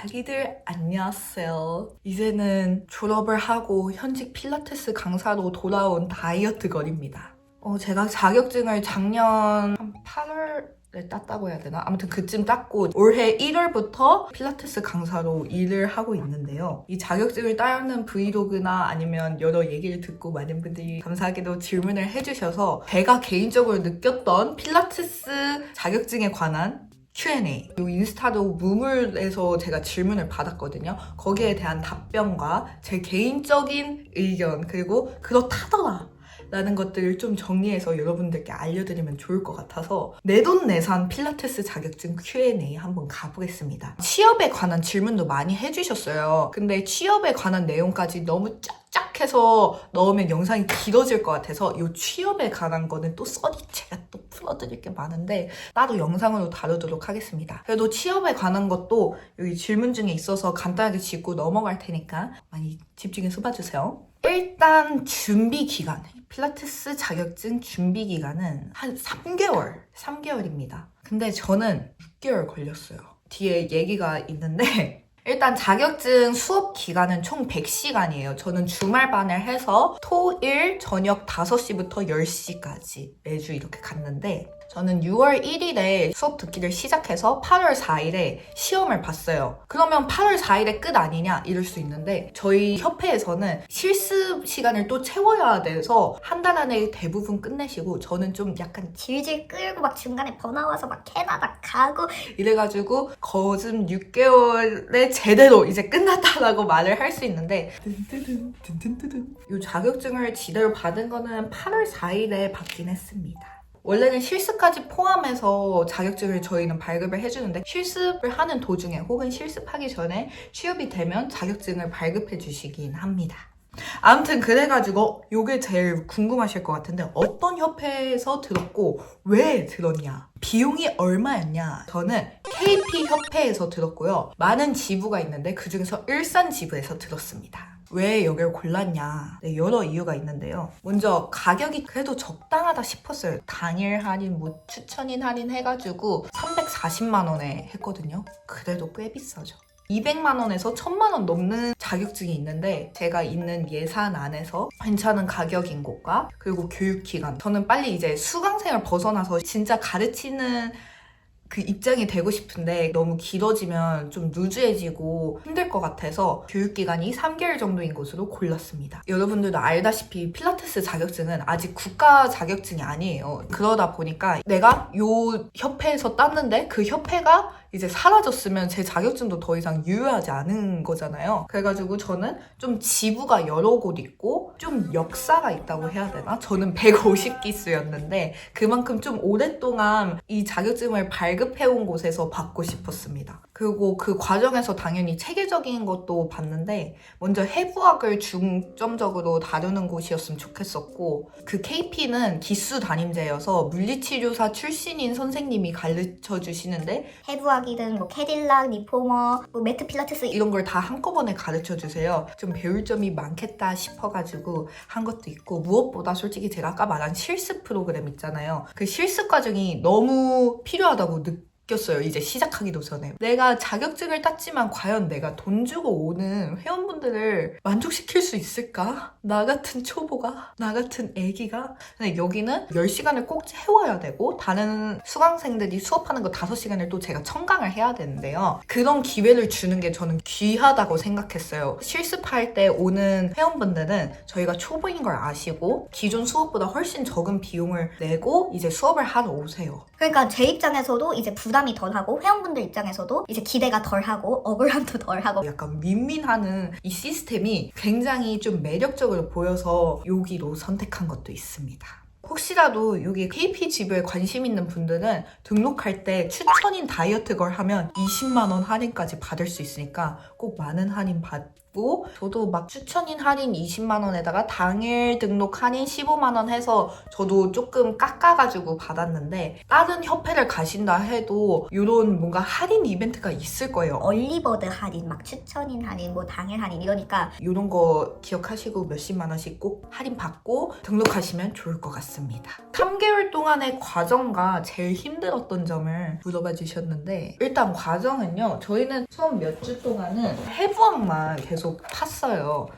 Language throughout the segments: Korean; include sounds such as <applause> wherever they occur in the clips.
자기들 안녕하세요. 이제는 졸업을 하고 현직 필라테스 강사로 돌아온 다이어트 걸입니다. 어, 제가 자격증을 작년 한 8월에 땄다고 해야 되나? 아무튼 그쯤 땄고 올해 1월부터 필라테스 강사로 일을 하고 있는데요. 이 자격증을 따는 브이로그나 아니면 여러 얘기를 듣고 많은 분들이 감사하게도 질문을 해주셔서 제가 개인적으로 느꼈던 필라테스 자격증에 관한 Q&A. 이 인스타도 무물에서 제가 질문을 받았거든요. 거기에 대한 답변과 제 개인적인 의견, 그리고 그렇다더라. 라는 것들을 좀 정리해서 여러분들께 알려드리면 좋을 것 같아서 내돈내산 필라테스 자격증 Q&A 한번 가보겠습니다. 취업에 관한 질문도 많이 해주셨어요. 근데 취업에 관한 내용까지 너무 짝짝 해서 넣으면 영상이 길어질 것 같아서 이 취업에 관한 거는 또 써니 제가 또 풀어드릴 게 많은데 따로 영상으로 다루도록 하겠습니다. 그래도 취업에 관한 것도 여기 질문 중에 있어서 간단하게 짚고 넘어갈 테니까 많이 집중해서 봐주세요. 일단 준비 기간. 필라테스 자격증 준비 기간은 한 3개월, 3개월입니다. 근데 저는 6개월 걸렸어요. 뒤에 얘기가 있는데 <laughs> 일단 자격증 수업 기간은 총 100시간이에요. 저는 주말반을 해서 토 일 저녁 5시부터 10시까지 매주 이렇게 갔는데 저는 6월 1일에 수업 듣기를 시작해서 8월 4일에 시험을 봤어요. 그러면 8월 4일에 끝 아니냐 이럴 수 있는데 저희 협회에서는 실습 시간을 또 채워야 돼서 한 달 안에 대부분 끝내시고 저는 좀 약간 질질 끌고 막 중간에 번아와서 막 캐나다 가고 이래가지고 거즘 6개월에 제대로 이제 끝났다라고 말을 할 수 있는데 이 자격증을 제대로 받은 거는 8월 4일에 받긴 했습니다. 원래는 실습까지 포함해서 자격증을 저희는 발급을 해주는데 실습을 하는 도중에 혹은 실습하기 전에 취업이 되면 자격증을 발급해 주시긴 합니다. 아무튼 그래가지고 요게 제일 궁금하실 것 같은데 어떤 협회에서 들었고 왜 들었냐? 비용이 얼마였냐? 저는 KP 협회에서 들었고요. 많은 지부가 있는데 그 중에서 일산 지부에서 들었습니다 왜 여기를 골랐냐. 네, 여러 이유가 있는데요. 먼저 가격이 그래도 적당하다 싶었어요. 당일 할인 뭐 추천인 할인 해가지고 340만 원에 했거든요. 그래도 꽤 비싸죠. 200만 원에서 1000만 원 넘는 자격증이 있는데 제가 있는 예산 안에서 괜찮은 가격인 곳과 그리고 교육 기간. 저는 빨리 이제 수강생을 벗어나서 진짜 가르치는 그 입장이 되고 싶은데 너무 길어지면 좀 루즈해지고 힘들 것 같아서 교육기간이 3개월 정도인 곳으로 골랐습니다. 여러분들도 알다시피 필라테스 자격증은 아직 국가 자격증이 아니에요. 그러다 보니까 내가 요 협회에서 땄는데 그 협회가 이제 사라졌으면 제 자격증도 더 이상 유효하지 않은 거잖아요. 그래가지고 저는 좀 지부가 여러 곳 있고 좀 역사가 있다고 해야 되나? 저는 150기수였는데 그만큼 좀 오랫동안 이 자격증을 발급해온 곳에서 받고 싶었습니다. 그리고 그 과정에서 당연히 체계적인 것도 봤는데 먼저 해부학을 중점적으로 다루는 곳이었으면 좋겠었고 그 KP는 기수 담임제여서 물리치료사 출신인 선생님이 가르쳐 주시는데 해부학 이든 뭐 캐딜락, 리포머, 뭐 매트 필라테스 이런 걸 다 한꺼번에 가르쳐 주세요. 좀 배울 점이 많겠다 싶어가지고 한 것도 있고 무엇보다 솔직히 제가 아까 말한 실습 프로그램 있잖아요. 그 실습 과정이 너무 필요하다고 느 꼈어요. 이제 시작하기도 전에. 내가 자격증을 땄지만 과연 내가 돈 주고 오는 회원분들을 만족시킬 수 있을까? 나 같은 초보가? 나 같은 애기가? 근데 여기는 10시간을 꼭 채워야 되고 다른 수강생들이 수업하는 거 5시간을 또 제가 청강을 해야 되는데요. 그런 기회를 주는 게 저는 귀하다고 생각했어요. 실습할 때 오는 회원분들은 저희가 초보인 걸 아시고 기존 수업보다 훨씬 적은 비용을 내고 이제 수업을 하러 오세요. 그러니까 제 입장에서도 이제 부담 이 덜하고 회원분들 입장에서도 이제 기대가 덜하고 억울함도 <laughs> 덜하고 약간 윈윈하는 이 시스템이 굉장히 좀 매력적으로 보여서 여기로 선택한 것도 있습니다. 혹시라도 여기 KP 지부에 관심 있는 분들은 등록할 때 추천인 다이어트 걸 하면 20만 원 할인까지 받을 수 있으니까 꼭 많은 할인 받 있고 저도 막 추천인 할인 20만 원에다가 당일 등록 할인 15만 원 해서 저도 조금 깎아가지고 받았는데 다른 협회를 가신다 해도 이런 뭔가 할인 이벤트가 있을 거예요. 얼리버드 할인, 막 추천인 할인, 뭐 당일 할인 이러니까 이런 거 기억하시고 몇십만 원씩 꼭 할인 받고 등록하시면 좋을 것 같습니다. 3개월 동안의 과정과 제일 힘들었던 점을 물어봐 주셨는데 일단 과정은요. 저희는 처음 몇 주 동안은 해부학만 계속 팠어요.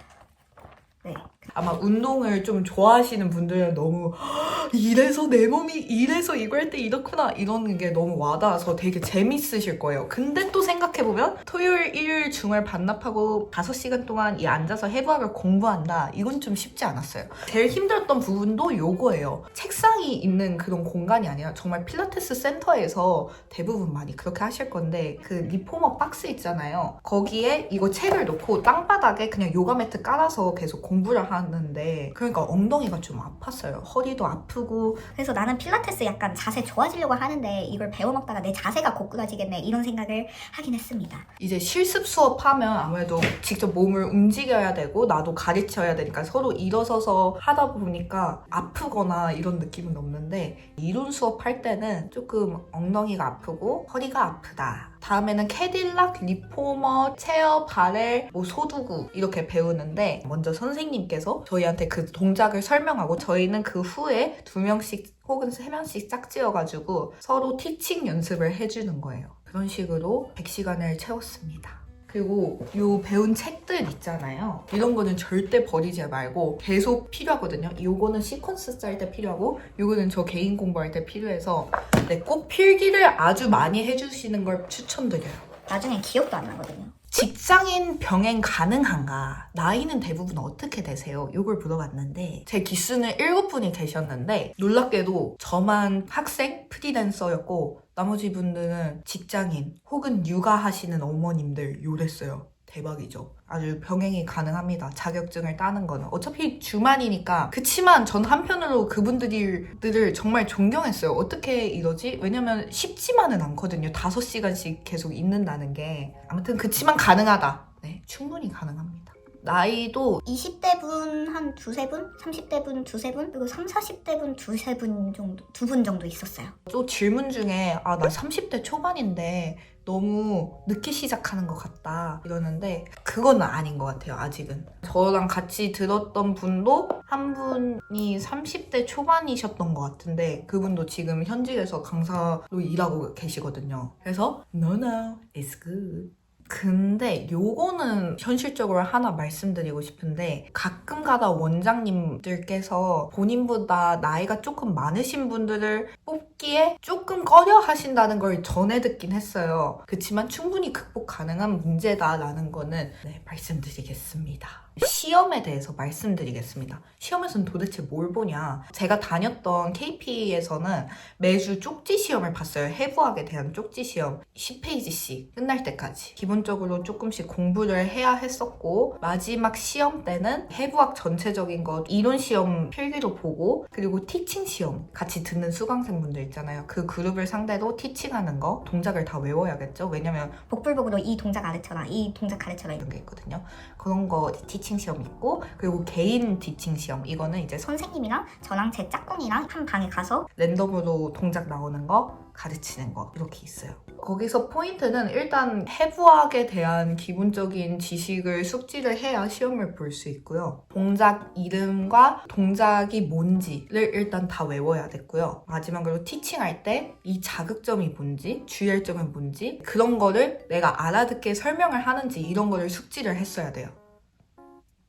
네. 아마 운동을 좀 좋아하시는 분들은 너무 "헉, 이래서 내 몸이 이래서 이거 할때 이렇구나 이러는 게 너무 와닿아서 되게 재밌으실 거예요. 근데 또 생각해보면 토요일, 일요일, 주말 반납하고 5시간 동안 이 앉아서 해부학을 공부한다. 이건 좀 쉽지 않았어요. 제일 힘들었던 부분도 요거예요. 책상이 있는 그런 공간이 아니라 정말 필라테스 센터에서 대부분 많이 그렇게 하실 건데 그 리포머 박스 있잖아요. 거기에 이거 책을 놓고 땅바닥에 그냥 요가 매트 깔아서 계속 공부를 하는 데 그러니까 엉덩이가 좀 아팠어요. 허리도 아프고 그래서 나는 필라테스 약간 자세 좋아지려고 하는데 이걸 배워먹다가 내 자세가 고꾸라지겠네 이런 생각을 하긴 했습니다. 이제 실습 수업하면 아무래도 직접 몸을 움직여야 되고 나도 가르쳐야 되니까 서로 일어서서 하다 보니까 아프거나 이런 느낌은 없는데 이론 수업할 때는 조금 엉덩이가 아프고 허리가 아프다. 다음에는 캐딜락, 리포머, 체어, 바렐, 뭐 소두구 이렇게 배우는데 먼저 선생님께서 저희한테 그 동작을 설명하고 저희는 그 후에 두 명씩 혹은 세 명씩 짝지어가지고 서로 티칭 연습을 해주는 거예요. 그런 식으로 100시간을 채웠습니다. 그리고 요 배운 책들 있잖아요. 이런 거는 절대 버리지 말고 계속 필요하거든요. 요거는 시퀀스 짤 때 필요하고 요거는 저 개인 공부할 때 필요해서 네, 꼭 필기를 아주 많이 해주시는 걸 추천드려요. 나중에 기억도 안 나거든요. 직장인 병행 가능한가? 나이는 대부분 어떻게 되세요? 이걸 물어봤는데 제 기수는 7분이 계셨는데 놀랍게도 저만 학생 프리랜서였고 나머지 분들은 직장인 혹은 육아하시는 어머님들 요랬어요. 대박이죠. 아주 병행이 가능합니다. 자격증을 따는 거는. 어차피 주말이니까. 그치만 전 한편으로 그분들을 정말 존경했어요. 어떻게 이러지? 왜냐면 쉽지만은 않거든요. 5시간씩 계속 있는다는 게. 아무튼 그치만 가능하다. 네, 충분히 가능합니다. 나이도 20대 분 한 두세 분, 30대 분 두세 분, 그리고 3, 40대 분 두세 분 정도, 두 분 정도 있었어요. 또 질문 중에 아 나 30대 초반인데 너무 늦게 시작하는 것 같다 이러는데 그건 아닌 것 같아요 아직은. 저랑 같이 들었던 분도 한 분이 30대 초반이셨던 것 같은데 그분도 지금 현직에서 강사로 일하고 계시거든요. 그래서 no no it's good 근데 요거는 현실적으로 하나 말씀드리고 싶은데 가끔 가다 원장님들께서 본인보다 나이가 조금 많으신 분들을 뽑기에 조금 꺼려 하신다는 걸 전해 듣긴 했어요. 그렇지만 충분히 극복 가능한 문제다라는 거는 네, 말씀드리겠습니다. 시험에 대해서 말씀드리겠습니다. 시험에서는 도대체 뭘 보냐? 제가 다녔던 KP에서는 매주 쪽지 시험을 봤어요. 해부학에 대한 쪽지 시험 10페이지씩 끝날 때까지. 기본적으로 조금씩 공부를 해야 했었고 마지막 시험 때는 해부학 전체적인 것 이론 시험 필기로 보고 그리고 티칭 시험 같이 듣는 수강생분들 있잖아요. 그 그룹을 상대로 티칭하는 거 동작을 다 외워야겠죠. 왜냐면 복불복으로 이 동작 가르쳐라, 이 동작 가르쳐라. 이런 게 있거든요. 그런 거 티칭 시험 있고 그리고 개인 티칭 시험 이거는 이제 선생님이랑 저랑 제 짝꿍이랑 한 방에 가서 랜덤으로 동작 나오는 거 가르치는 거 이렇게 있어요. 거기서 포인트는 일단 해부학에 대한 기본적인 지식을 숙지를 해야 시험을 볼 수 있고요. 동작 이름과 동작이 뭔지를 일단 다 외워야 됐고요. 마지막으로 티칭할 때 이 자극점이 뭔지, 주의할 점은 뭔지 그런 거를 내가 알아듣게 설명을 하는지 이런 거를 숙지를 했어야 돼요.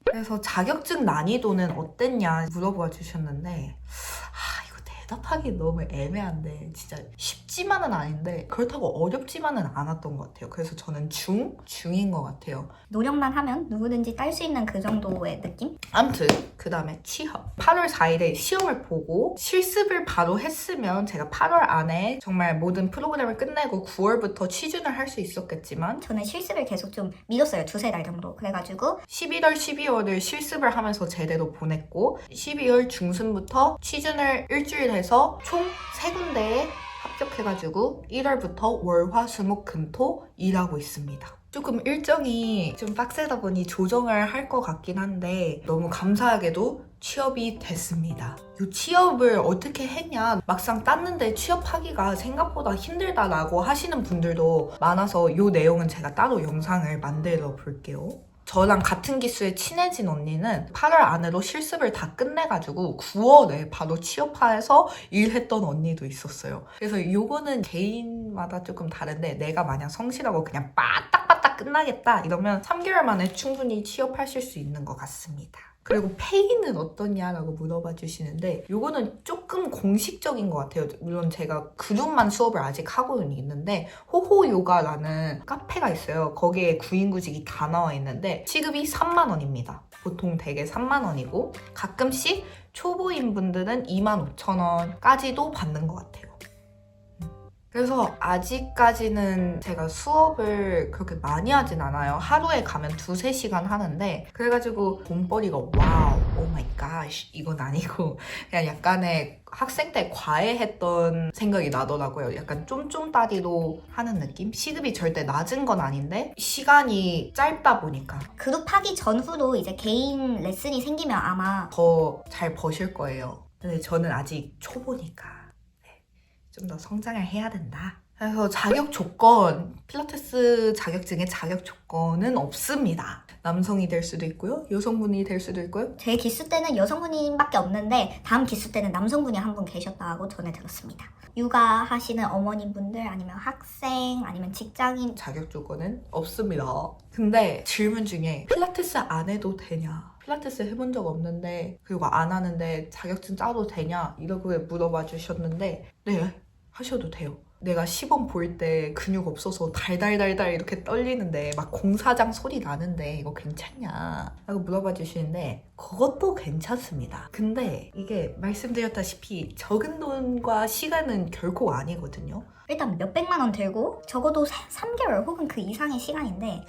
그래서 자격증 난이도는 어땠냐 물어봐 주셨는데 아 이거 대답하기 너무 애매한데 진짜 쉽 지만은 아닌데 그렇다고 어렵지만은 않았던 것 같아요. 그래서 저는 중? 중인 것 같아요. 노력만 하면 누구든지 딸 수 있는 그 정도의 느낌? 아무튼 그 다음에 취업 8월 4일에 시험을 보고 실습을 바로 했으면 제가 8월 안에 정말 모든 프로그램을 끝내고 9월부터 취준을 할 수 있었겠지만 저는 실습을 계속 좀 미뤘어요. 두세 달 정도. 그래가지고 11월, 12월을 실습을 하면서 제대로 보냈고 12월 중순부터 취준을 일주일 해서 총 3군데에 합격해가지고 1월부터 월, 화, 수, 목, 금, 토 일하고 있습니다. 조금 일정이 좀 빡세다 보니 조정을 할 것 같긴 한데 너무 감사하게도 취업이 됐습니다. 이 취업을 어떻게 했냐 막상 땄는데 취업하기가 생각보다 힘들다라고 하시는 분들도 많아서 이 내용은 제가 따로 영상을 만들어 볼게요. 저랑 같은 기수에 친해진 언니는 8월 안으로 실습을 다 끝내가지고 9월에 바로 취업해서 일했던 언니도 있었어요. 그래서 요거는 개인마다 조금 다른데 내가 만약 성실하고 그냥 빠딱빠딱 끝나겠다 이러면 3개월 만에 충분히 취업하실 수 있는 것 같습니다. 그리고 페이는 어떠냐라고 물어봐 주시는데 요거는 조금 공식적인 것 같아요. 물론 제가 그룹만 수업을 아직 하고는 있는데 호호 요가라는 카페가 있어요. 거기에 구인구직이 다 나와 있는데 시급이 3만 원입니다. 보통 대개 3만 원이고 가끔씩 초보인 분들은 2만 5천 원까지도 받는 것 같아요. 그래서 아직까지는 제가 수업을 그렇게 많이 하진 않아요. 하루에 가면 두세 시간 하는데 그래가지고 돈벌이가 와우, 오 마이 갓 이건 아니고 <laughs> 그냥 약간의 학생 때 과외했던 생각이 나더라고요. 약간 쫌쫌따리로 하는 느낌? 시급이 절대 낮은 건 아닌데 시간이 짧다 보니까 그룹 하기 전후로 이제 개인 레슨이 생기면 아마 더 잘 버실 거예요. 근데 저는 아직 초보니까 좀 더 성장을 해야 된다. 그래서 자격 조건, 필라테스 자격증의 자격 조건은 없습니다. 남성이 될 수도 있고요, 여성분이 될 수도 있고요. 제 기수 때는 여성분밖에 없는데 다음 기수 때는 남성분이 한 분 계셨다고 전해 들었습니다. 육아 하시는 어머님분들 아니면 학생 아니면 직장인 자격 조건은 없습니다. 근데 질문 중에 필라테스 안 해도 되냐? 필라테스 해본 적 없는데 그리고 안 하는데 자격증 따도 되냐? 이렇게 물어봐 주셨는데 네 하셔도 돼요. 내가 시범 볼 때 근육 없어서 달달달달 이렇게 떨리는데 막 공사장 소리 나는데 이거 괜찮냐? 라고 물어봐 주시는데 그것도 괜찮습니다. 근데 이게 말씀드렸다시피 적은 돈과 시간은 결코 아니거든요. 일단 몇백만 원 들고 적어도 3 개월 혹은 그 이상의 시간인데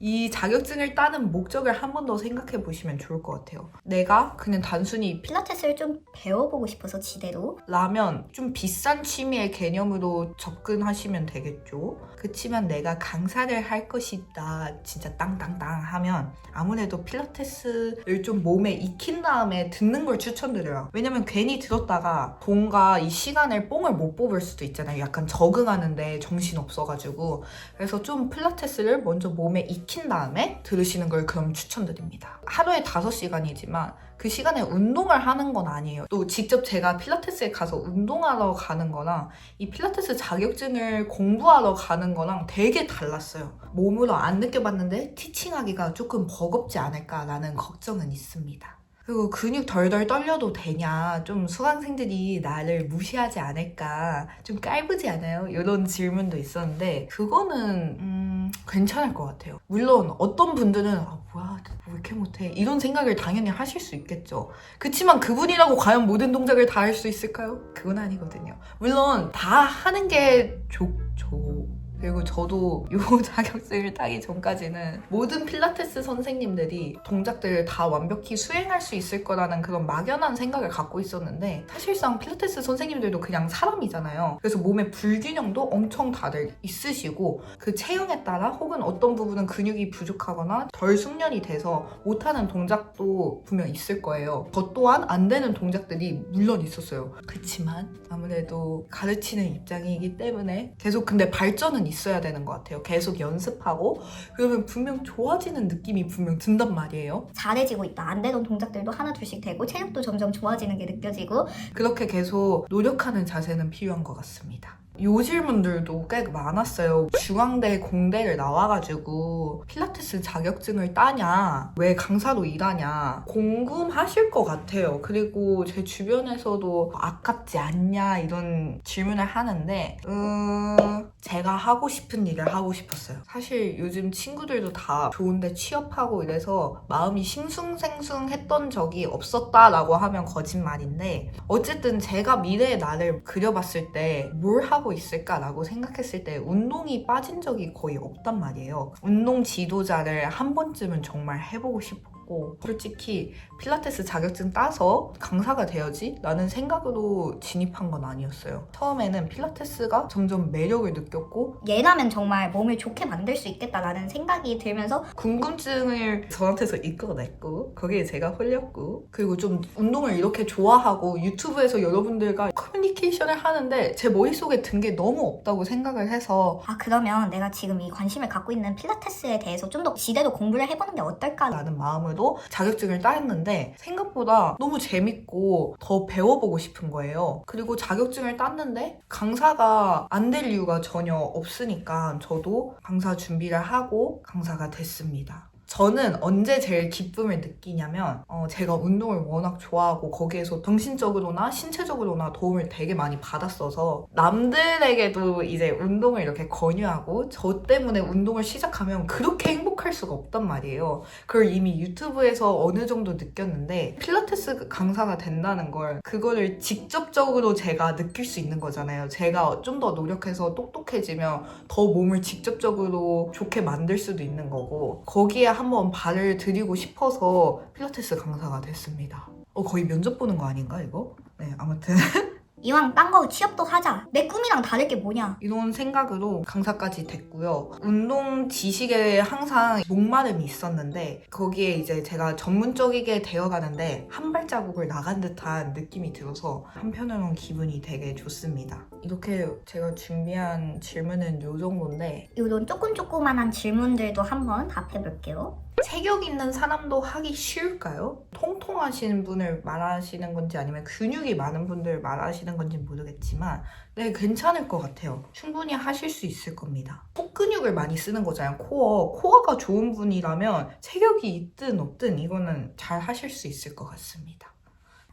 이 자격증을 따는 목적을 한 번 더 생각해 보시면 좋을 것 같아요. 내가 그냥 단순히 필라테스를 좀 배워보고 싶어서 지대로 라면 좀 비싼 취미의 개념으로 접근하시면 되겠죠. 그치만 내가 강사를 할 것이다 진짜 땅땅땅 하면 아무래도 필라테스를 좀 몸에 익힌 다음에 듣는 걸 추천드려요. 왜냐면 괜히 들었다가 돈과 이 시간을 뽕을 못 뽑을 수도 있잖아요. 약간 적응하는데 정신 없어가지고 그래서 좀 필라테스를 먼저 몸에 익힌 다음에 들으시는 걸 그럼 추천드립니다. 하루에 5시간이지만 그 시간에 운동을 하는 건 아니에요. 또 직접 제가 필라테스에 가서 운동하러 가는 거랑 이 필라테스 자격증을 공부하러 가는 거랑 되게 달랐어요. 몸으로 안 느껴봤는데 티칭하기가 조금 버겁지 않을까라는 걱정은 있습니다. 그리고 근육 덜덜 떨려도 되냐, 좀 수강생들이 나를 무시하지 않을까, 좀 깔보지 않아요? 이런 질문도 있었는데, 그거는, 음, 괜찮을 것 같아요. 물론, 어떤 분들은, 아, 뭐야, 왜 이렇게 못해? 이런 생각을 당연히 하실 수 있겠죠. 그치만 그분이라고 과연 모든 동작을 다 할 수 있을까요? 그건 아니거든요. 물론, 다 하는 게 좋죠. 그리고 저도 <laughs> 이 자격증을 따기 전까지는 모든 필라테스 선생님들이 동작들을 다 완벽히 수행할 수 있을 거라는 그런 막연한 생각을 갖고 있었는데 사실상 필라테스 선생님들도 그냥 사람이잖아요. 그래서 몸의 불균형도 엄청 다들 있으시고 그 체형에 따라 혹은 어떤 부분은 근육이 부족하거나 덜 숙련이 돼서 못하는 동작도 분명 있을 거예요. 저 또한 안 되는 동작들이 물론 있었어요. 그렇지만 아무래도 가르치는 입장이기 때문에 계속 근데 발전은 있어야 되는 것 같아요. 계속 연습하고 그러면 분명 좋아지는 느낌이 분명 든단 말이에요. 잘해지고 있다. 안 되던 동작들도 하나 둘씩 되고 체력도 점점 좋아지는 게 느껴지고 그렇게 계속 노력하는 자세는 필요한 것 같습니다. 요 질문들도 꽤 많았어요. 중앙대 공대를 나와가지고 필라테스 자격증을 따냐, 왜 강사로 일하냐, 궁금하실 것 같아요. 그리고 제 주변에서도 아깝지 않냐, 이런 질문을 하는데, 음, 제가 하고 싶은 일을 하고 싶었어요. 사실 요즘 친구들도 다 좋은데 취업하고 이래서 마음이 싱숭생숭했던 적이 없었다라고 하면 거짓말인데, 어쨌든 제가 미래의 나를 그려봤을 때 뭘 하고 있을까라고 생각했을 때 운동이 빠진 적이 거의 없단 말이에요. 운동 지도자를 한 번쯤은 정말 해보고 싶었고 많았고 솔직히 필라테스 자격증 따서 강사가 되어지? 라는 생각으로 진입한 건 아니었어요. 처음에는 필라테스가 점점 매력을 느꼈고 얘라면 정말 몸을 좋게 만들 수 있겠다라는 생각이 들면서 궁금증을 저한테서 이끌어냈고 거기에 제가 홀렸고 그리고 좀 운동을 이렇게 좋아하고 유튜브에서 여러분들과 커뮤니케이션을 하는데 제 머릿속에 든 게 너무 없다고 생각을 해서 아 그러면 내가 지금 이 관심을 갖고 있는 필라테스에 대해서 좀 더 지대로 공부를 해보는 게 어떨까? 라는 마음으로 자격증을 따했는데 생각보다 너무 재밌고 더 배워보고 싶은 거예요. 그리고 자격증을 땄는데 강사가 안 될 이유가 전혀 없으니까 저도 강사 준비를 하고 강사가 됐습니다. 저는 언제 제일 기쁨을 느끼냐면 어, 제가 운동을 워낙 좋아하고 거기에서 정신적으로나 신체적으로나 도움을 되게 많이 받았어서 남들에게도 이제 운동을 이렇게 권유하고 저 때문에 운동을 시작하면 그렇게 행복할 수가 없단 말이에요. 그걸 이미 유튜브에서 어느 정도 느꼈는데 필라테스 강사가 된다는 걸 그거를 직접적으로 제가 느낄 수 있는 거잖아요. 제가 좀 더 노력해서 똑똑해지면 더 몸을 직접적으로 좋게 만들 수도 있는 거고 거기에 한번 발을 들이고 싶어서 필라테스 강사가 됐습니다. 어 거의 면접 보는 거 아닌가 이거? 네 아무튼 <laughs> 이왕 딴 거 취업도 하자. 내 꿈이랑 다를 게 뭐냐? 이런 생각으로 강사까지 됐고요. 운동 지식에 항상 목마름이 있었는데 거기에 이제 제가 전문적이게 되어가는데 한 발자국을 나간 듯한 느낌이 들어서 한편으로는 기분이 되게 좋습니다. 이렇게 제가 준비한 질문은 요 정도인데 이런 조금 조그만한 질문들도 한번 답해볼게요. 체격 있는 사람도 하기 쉬울까요? 통통하신 분을 말하시는 건지 아니면 근육이 많은 분들 말하시는 건지 모르겠지만 네 괜찮을 것 같아요. 충분히 하실 수 있을 겁니다. 코 근육을 많이 쓰는 거잖아요. 코어. 코어가 좋은 분이라면 체격이 있든 없든 이거는 잘 하실 수 있을 것 같습니다.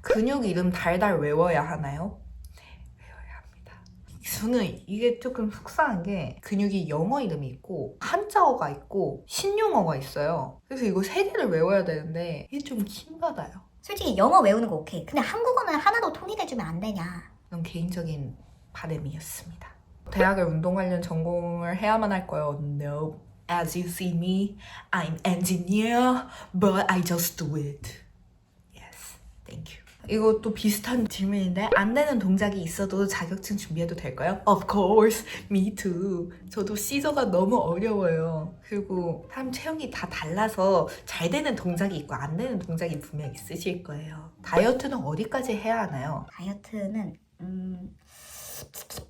근육 이름 달달 외워야 하나요? 저는 이게 조금 속상한 게 근육이 영어 이름이 있고 한자어가 있고 신용어가 있어요. 그래서 이거 세 개를 외워야 되는데 이게 좀 힘받아요. 솔직히 영어 외우는 거 오케이. 근데 한국어는 하나도 통일해주면 안 되냐? 그런 개인적인 바람이었습니다. 대학을 운동 관련 전공을 해야만 할 거예요. No. As you see me, I'm engineer, but I just do it. Yes, thank you. 이것도 비슷한 질문인데 안 되는 동작이 있어도 자격증 준비해도 될까요? Of course, me too. 저도 시저가 너무 어려워요. 그리고 사람 체형이 다 달라서 잘 되는 동작이 있고 안 되는 동작이 분명 있으실 거예요. 다이어트는 어디까지 해야 하나요? 다이어트는 음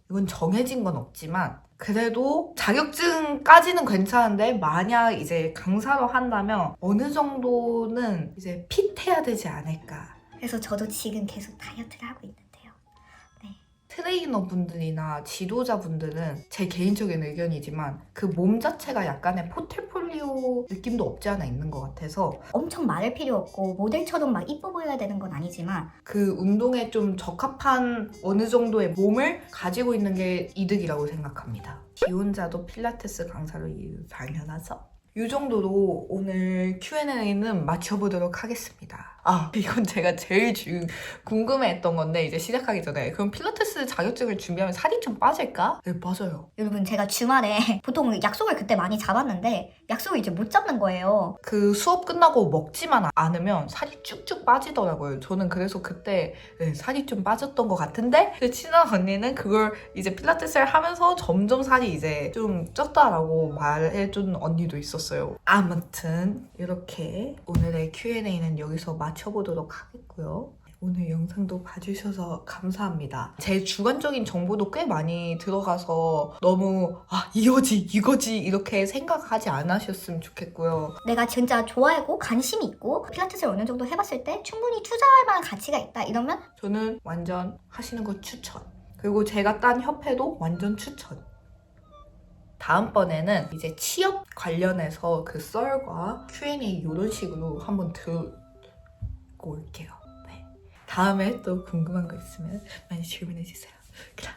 이건 정해진 건 없지만 그래도 자격증까지는 괜찮은데 만약 이제 강사로 한다면 어느 정도는 이제 핏해야 되지 않을까. 그래서 저도 지금 계속 다이어트를 하고 있는데요. 트레이너 분들이나 지도자 분들은 제 개인적인 의견이지만 그 몸 자체가 약간의 포트폴리오 느낌도 없지 않아 있는 것 같아서 엄청 마를 필요 없고 모델처럼 막 이뻐 보여야 되는 건 아니지만 그 운동에 좀 적합한 어느 정도의 몸을 가지고 있는 게 이득이라고 생각합니다. 기혼자도 필라테스 강사로 당연하죠. 이 정도로 오늘 Q&A는 마쳐보도록 하겠습니다. 아, <laughs> 이건 제가 제일 주, 궁금해했던 건데 이제 시작하기 전에 그럼 필라테스 자격증을 준비하면 살이 좀 빠질까? 네, 빠져요. 여러분 제가 주말에 <laughs> 보통 약속을 그때 많이 잡았는데 약속을 이제 못 잡는 거예요. 그 수업 끝나고 먹지만 않으면 살이 쭉쭉 빠지더라고요. 저는 그래서 그때 네, 살이 좀 빠졌던 것 같은데 제 친한 언니는 그걸 이제 필라테스를 하면서 점점 살이 이제 좀 쪘다라고 말해준 언니도 있었어요. 아무튼 이렇게 오늘의 Q&A는 여기서 마쳐보도록 하겠고요. 오늘 영상도 봐주셔서 감사합니다. 제 주관적인 정보도 꽤 많이 들어가서 너무 아 이거지 이거지 이렇게 생각하지 않으셨으면 좋겠고요. 내가 진짜 좋아하고 관심이 있고 필라테스를 어느 정도 해봤을 때 충분히 투자할 만한 가치가 있다 이러면 저는 완전 하시는 거 추천. 그리고 제가 딴 협회도 완전 추천. 다음번에는 이제 취업 관련해서 그 썰과 Q&A 이런 식으로 한번 들고 올게요. 네. 다음에 또 궁금한 거 있으면 많이 질문해 주세요. 그럼